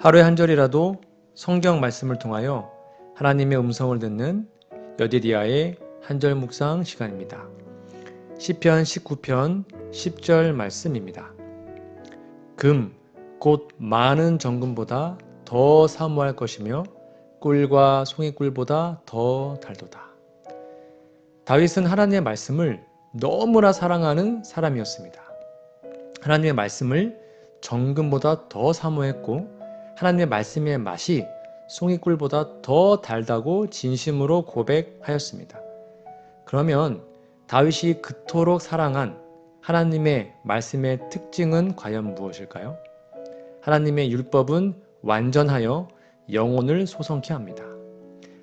하루에 한 절이라도 성경 말씀을 통하여 하나님의 음성을 듣는 여디디아의 한절 묵상 시간입니다. 시편 19편 10절 말씀입니다. 금, 곧 많은 정금보다 더 사모할 것이며 꿀과 송이꿀보다 더 달도다. 다윗은 하나님의 말씀을 너무나 사랑하는 사람이었습니다. 하나님의 말씀을 정금보다 더 사모했고 하나님의 말씀의 맛이 송이꿀보다 더 달다고 진심으로 고백하였습니다. 그러면 다윗이 그토록 사랑한 하나님의 말씀의 특징은 과연 무엇일까요? 하나님의 율법은 완전하여 영혼을 소성케 합니다.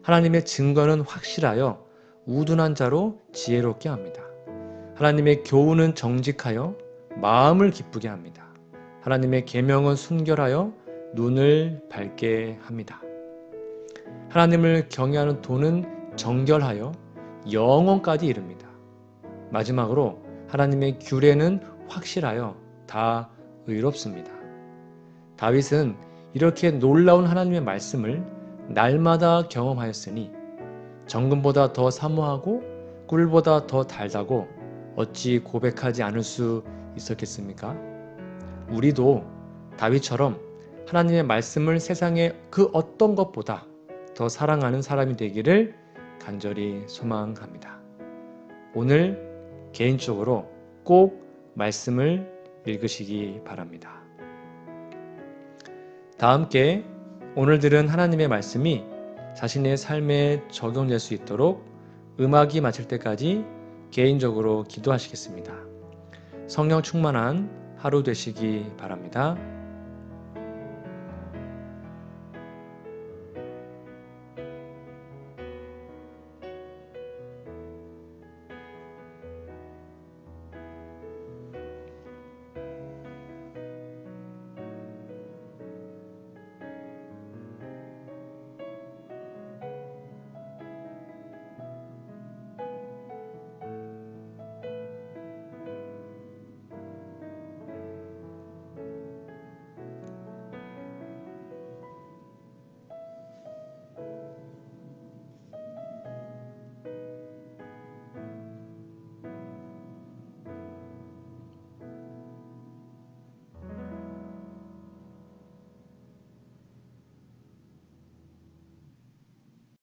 하나님의 증거는 확실하여 우둔한 자로 지혜롭게 합니다. 하나님의 교훈은 정직하여 마음을 기쁘게 합니다. 하나님의 계명은 순결하여 눈을 밝게 합니다. 하나님을 경외하는 돈은 정결하여 영원까지 이릅니다. 마지막으로 하나님의 규례는 확실하여 다 의롭습니다. 다윗은 이렇게 놀라운 하나님의 말씀을 날마다 경험하였으니 정금보다 더 사모하고 꿀보다 더 달다고 어찌 고백하지 않을 수 있었겠습니까? 우리도 다윗처럼 하나님의 말씀을 세상의 그 어떤 것보다 더 사랑하는 사람이 되기를 간절히 소망합니다. 오늘 개인적으로 꼭 말씀을 읽으시기 바랍니다. 다 함께 오늘 들은 하나님의 말씀이 자신의 삶에 적용될 수 있도록 음악이 마칠 때까지 개인적으로 기도하시겠습니다. 성령 충만한 하루 되시기 바랍니다.